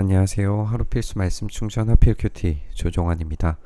안녕하세요. 하루 필수 말씀 충전 하필 큐티 조종환입니다.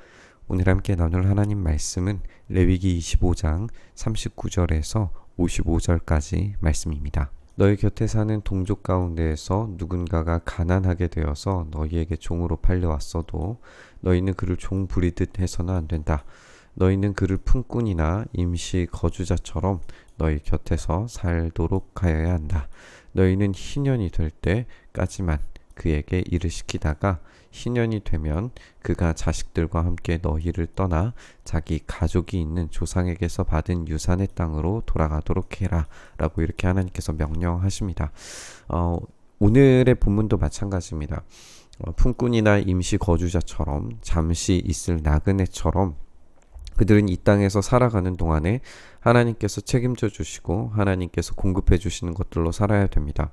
오늘 함께 나눌 하나님 말씀은 레위기 25장 39절에서 55절까지 말씀입니다. 너희 곁에 사는 동족 가운데에서 누군가가 가난하게 되어서 너희에게 종으로 팔려왔어도 너희는 그를 종 부리듯 해서는 안 된다. 너희는 그를 품꾼이나 임시 거주자처럼 너희 곁에서 살도록 하여야 한다. 너희는 희년이 될 때까지만 그에게 일을 시키다가 희년이 되면 그가 자식들과 함께 너희를 떠나 자기 가족이 있는 조상에게서 받은 유산의 땅으로 돌아가도록 해라 라고 이렇게 하나님께서 명령하십니다. 어, 오늘의 본문도 마찬가지입니다. 어, 품꾼이나 임시 거주자처럼 잠시 있을 나그네처럼 그들은 이 땅에서 살아가는 동안에 하나님께서 책임져 주시고 하나님께서 공급해 주시는 것들로 살아야 됩니다.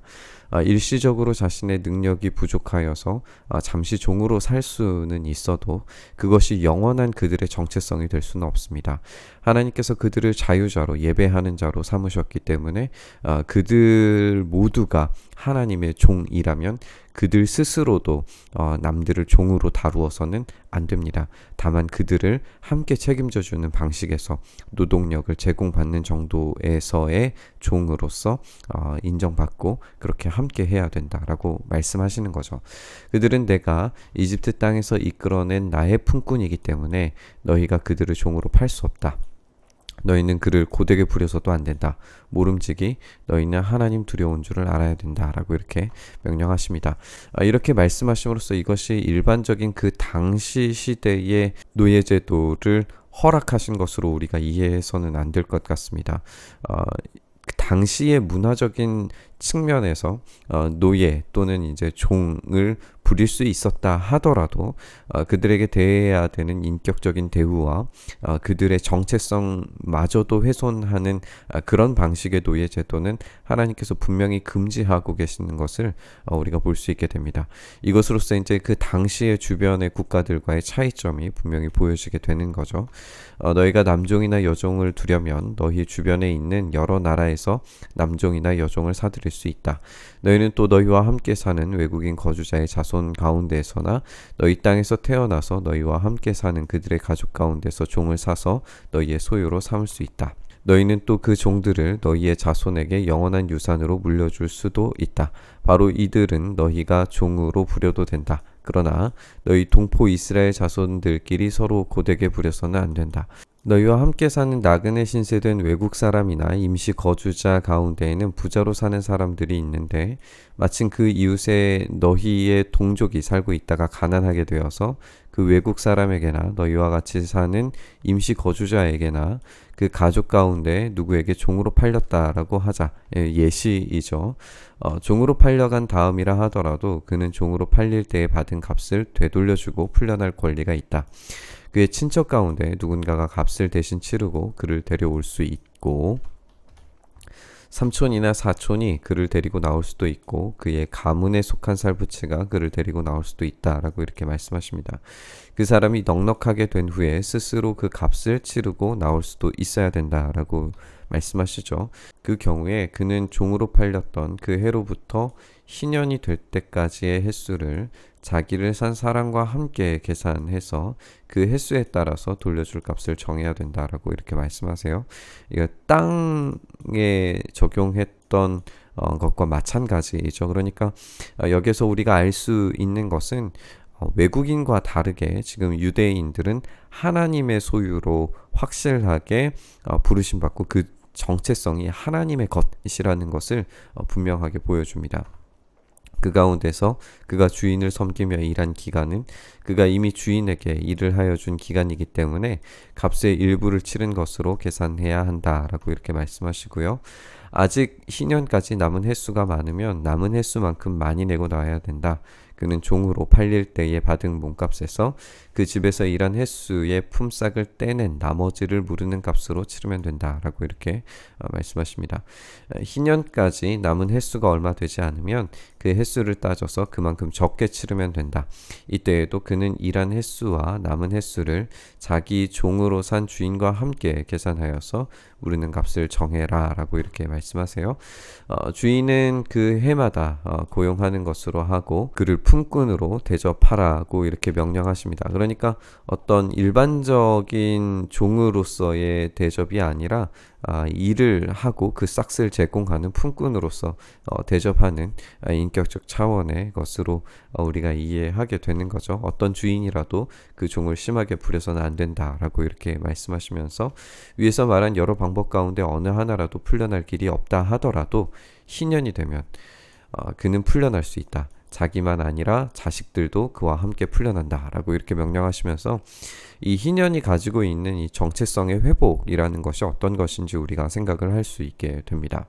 아, 일시적으로 자신의 능력이 부족하여서 아, 잠시 종으로 살 수는 있어도 그것이 영원한 그들의 정체성이 될 수는 없습니다. 하나님께서 그들을 자유자로 예배하는 자로 삼으셨기 때문에 아, 그들 모두가 하나님의 종이라면 그들 스스로도 어, 남들을 종으로 다루어서는 안 됩니다. 다만 그들을 함께 책임져 주는 방식에서 노동력을 제공 받는 정도에서의 종으로서 어, 인정받고 그렇게 함께 해야 된다라고 말씀하시는 거죠. 그들은 내가 이집트 땅에서 이끌어낸 나의 품꾼이기 때문에 너희가 그들을 종으로 팔 수 없다. 너희는 그를 고되게 부려서도 안 된다. 모름지기 너희는 하나님 두려운 줄을 알아야 된다라고 이렇게 명령하십니다. 아, 이렇게 말씀하심으로써 이것이 일반적인 그 당시 시대의 노예 제도를 허락하신 것으로 우리가 이해해서는 안 될 것 같습니다. 어, 그 당시의 문화적인 측면에서 어, 노예 또는 이제 종을 부릴 수 있었다 하더라도 어, 그들에게 대해야 되는 인격적인 대우와 어, 그들의 정체성마저도 훼손하는 어, 그런 방식의 노예 제도는 하나님께서 분명히 금지하고 계시는 것을 어, 우리가 볼 수 있게 됩니다. 이것으로써 이제 그 당시의 주변의 국가들과의 차이점이 분명히 보여지게 되는 거죠. 어, 너희가 남종이나 여종을 두려면 너희 주변에 있는 여러 나라에서 남종이나 여종을 사들일 수 있다. 너희는 또 너희와 함께 사는 외국인 거주자의 자손 가운데서나 너희 땅에서 태어나서 너희와 함께 사는 그들의 가족 가운데서 종을 사서 너희의 소유로 삼을 수 있다. 너희는 또 그 종들을 너희의 자손에게 영원한 유산으로 물려줄 수도 있다. 바로 이들은 너희가 종으로 부려도 된다. 그러나 너희 동포 이스라엘 자손들끼리 서로 고되게 부려서는 안 된다. 너희와 함께 사는 나그네 신세된 외국 사람이나 임시 거주자 가운데에는 부자로 사는 사람들이 있는데 마침 그 이웃에 너희의 동족이 살고 있다가 가난하게 되어서 그 외국 사람에게나 너희와 같이 사는 임시 거주자에게나 그 가족 가운데 누구에게 종으로 팔렸다라고 하자 예, 예시이죠. 어, 종으로 팔려간 다음이라 하더라도 그는 종으로 팔릴 때에 받은 값을 되돌려주고 풀려날 권리가 있다. 그의 친척 가운데 누군가가 값을 대신 치르고 그를 데려올 수 있고 삼촌이나 사촌이 그를 데리고 나올 수도 있고 그의 가문에 속한 살부치가 그를 데리고 나올 수도 있다라고 이렇게 말씀하십니다. 그 사람이 넉넉하게 된 후에 스스로 그 값을 치르고 나올 수도 있어야 된다라고 말씀하시죠. 그 경우에 그는 종으로 팔렸던 그 해로부터 희년이 될 때까지의 횟수를 자기를 산 사람과 함께 계산해서 그 횟수에 따라서 돌려줄 값을 정해야 된다라고 이렇게 말씀하세요. 이거 땅에 적용했던 어, 것과 마찬가지죠. 그러니까 어, 여기서 우리가 알 수 있는 것은 어, 외국인과 다르게 지금 유대인들은 하나님의 소유로 확실하게 어, 부르심 받고 그 정체성이 하나님의 것이라는 것을 어, 분명하게 보여줍니다. 그 가운데서 그가 주인을 섬기며 일한 기간은 그가 이미 주인에게 일을 하여 준 기간이기 때문에 값의 일부를 치른 것으로 계산해야 한다라고 이렇게 말씀하시고요. 아직 희년까지 남은 횟수가 많으면 남은 횟수만큼 많이 내고 나와야 된다. 그는 종으로 팔릴 때에 받은 몸값에서 그 집에서 일한 횟수의 품삯을 떼낸 나머지를 무르는 값으로 치르면 된다라고 이렇게 어, 말씀하십니다. 희년까지 남은 횟수가 얼마 되지 않으면 그 횟수를 따져서 그만큼 적게 치르면 된다. 이때에도 그는 일한 횟수와 남은 횟수를 자기 종으로 산 주인과 함께 계산하여서 우리는 값을 정해라라고 이렇게 말씀하세요. 어, 주인은 그 해마다 어, 고용하는 것으로 하고 그를 품꾼으로 대접하라고 이렇게 명령하십니다. 그러니까 어떤 일반적인 종으로서의 대접이 아니라 아, 일을 하고 그 싹스를 제공하는 품꾼으로서 어, 대접하는 아, 인격적 차원의 것으로 어, 우리가 이해하게 되는 거죠. 어떤 주인이라도 그 종을 심하게 부려서는 안 된다라고 이렇게 말씀하시면서 위에서 말한 여러 방법 가운데 어느 하나라도 풀려날 길이 없다 하더라도 희년이 되면 어, 그는 풀려날 수 있다. 자기만 아니라 자식들도 그와 함께 풀려난다라고 이렇게 명령하시면서 이 희년이 가지고 있는 이 정체성의 회복이라는 것이 어떤 것인지 우리가 생각을 할 수 있게 됩니다.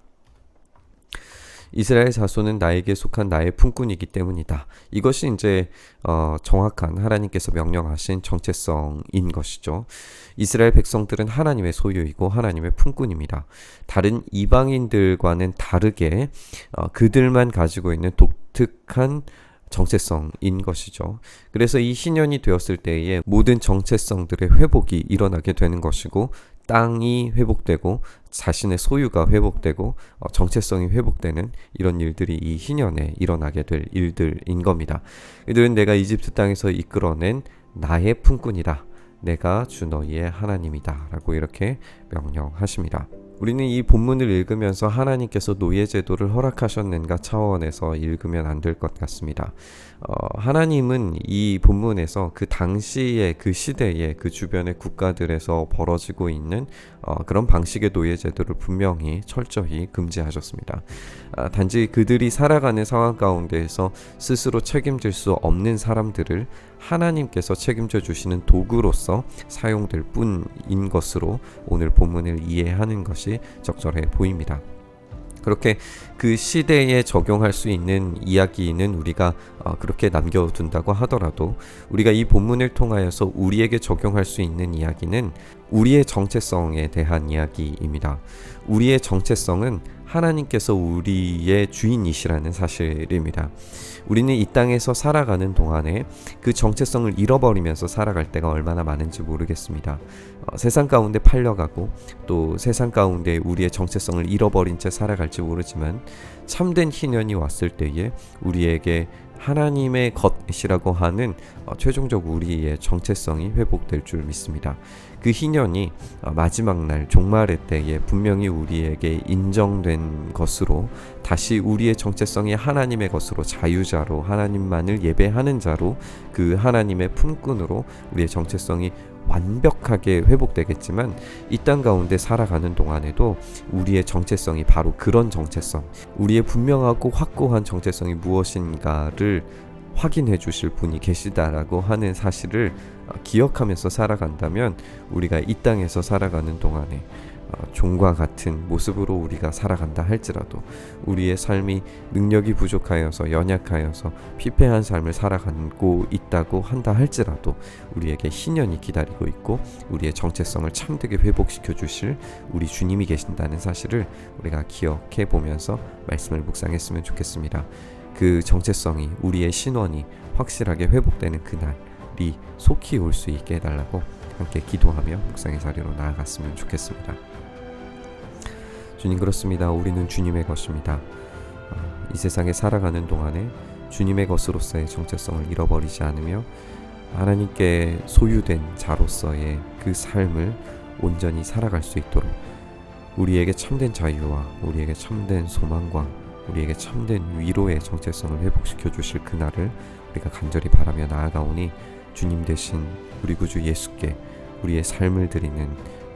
이스라엘 자손은 나에게 속한 나의 품꾼이기 때문이다. 이것이 이제 어, 정확한 하나님께서 명령하신 정체성인 것이죠. 이스라엘 백성들은 하나님의 소유이고 하나님의 품꾼입니다. 다른 이방인들과는 다르게 어, 그들만 가지고 있는 독특한 정체성인 것이죠. 그래서 이 신년이 되었을 때에 모든 정체성들의 회복이 일어나게 되는 것이고 땅이 회복되고 자신의 소유가 회복되고 어, 정체성이 회복되는 이런 일들이 이 희년에 일어나게 될 일들인 겁니다. 이들은 내가 이집트 땅에서 이끌어낸 나의 품꾼이다. 내가 주 너희의 하나님이다. 라고 이렇게 명령하십니다. 우리는 이 본문을 읽으면서 하나님께서 노예 제도를 허락하셨는가 차원에서 읽으면 안 될 것 같습니다. 어, 하나님은 이 본문에서 그 당시의 그 시대의 그 주변의 국가들에서 벌어지고 있는 어, 그런 방식의 노예 제도를 분명히 철저히 금지하셨습니다. 아, 단지 그들이 살아가는 상황 가운데에서 스스로 책임질 수 없는 사람들을 하나님께서 책임져 주시는 도구로서 사용될 뿐인 것으로 오늘 본문을 이해하는 것이 적절해 보입니다. 그렇게 그 시대에 적용할 수 있는 이야기는 우리가 어, 그렇게 남겨둔다고 하더라도 우리가 이 본문을 통하여서 우리에게 적용할 수 있는 이야기는 우리의 정체성에 대한 이야기입니다. 우리의 정체성은 하나님께서 우리의 주인이시라는 사실입니다. 우리는 이 땅에서 살아가는 동안에 그 정체성을 잃어버리면서 살아갈 때가 얼마나 많은지 모르겠습니다. 어, 세상 가운데 팔려가고 또 세상 가운데 우리의 정체성을 잃어버린 채 살아갈지 모르지만 참된 희년이 왔을 때에 우리에게 하나님의 것이라고 하는 어, 최종적 우리의 정체성이 회복될 줄 믿습니다. 그 희년이 어, 마지막 날 종말의 때에 분명히 우리에게 인정된 것으로 다시 우리의 정체성이 하나님의 것으로 자유자로 하나님만을 예배하는 자로 그 하나님의 품꾼으로 우리의 정체성이 완벽하게 회복되겠지만 이 땅 가운데 살아가는 동안에도 우리의 정체성이 바로 그런 정체성, 우리의 분명하고 확고한 정체성이 무엇인가를 확인해 주실 분이 계시다라고 하는 사실을 어, 기억하면서 살아간다면 우리가 이 땅에서 살아가는 동안에 어, 종과 같은 모습으로 우리가 살아간다 할지라도 우리의 삶이 능력이 부족하여서 연약하여서 피폐한 삶을 살아가고 있다고 한다 할지라도 우리에게 희년이 기다리고 있고 우리의 정체성을 참되게 회복시켜 주실 우리 주님이 계신다는 사실을 우리가 기억해 보면서 말씀을 묵상했으면 좋겠습니다. 그 정체성이 우리의 신원이 확실하게 회복되는 그날이 속히 올 수 있게 해달라고 함께 기도하며 묵상의 자리로 나아갔으면 좋겠습니다. 주님 그렇습니다. 우리는 주님의 것입니다. 어, 이 세상에 살아가는 동안에 주님의 것으로서의 정체성을 잃어버리지 않으며 하나님께 소유된 자로서의 그 삶을 온전히 살아갈 수 있도록 우리에게 참된 자유와 우리에게 참된 소망과 우리에게 참된 위로의 정체성을 회복시켜 주실 그날을 우리가 간절히 바라며 나아가오니 주님 대신 우리 구주 예수께 우리의 삶을 드리는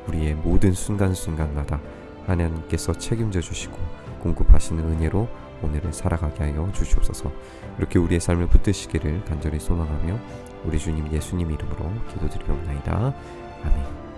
우리의 모든 순간순간마다 하나님께서 책임져 주시고 공급하시는 은혜로 오늘을 살아가게 하여 주시옵소서. 이렇게 우리의 삶을 붙드시기를 간절히 소망하며 우리 주님 예수님 이름으로 기도드리옵나이다. 아멘.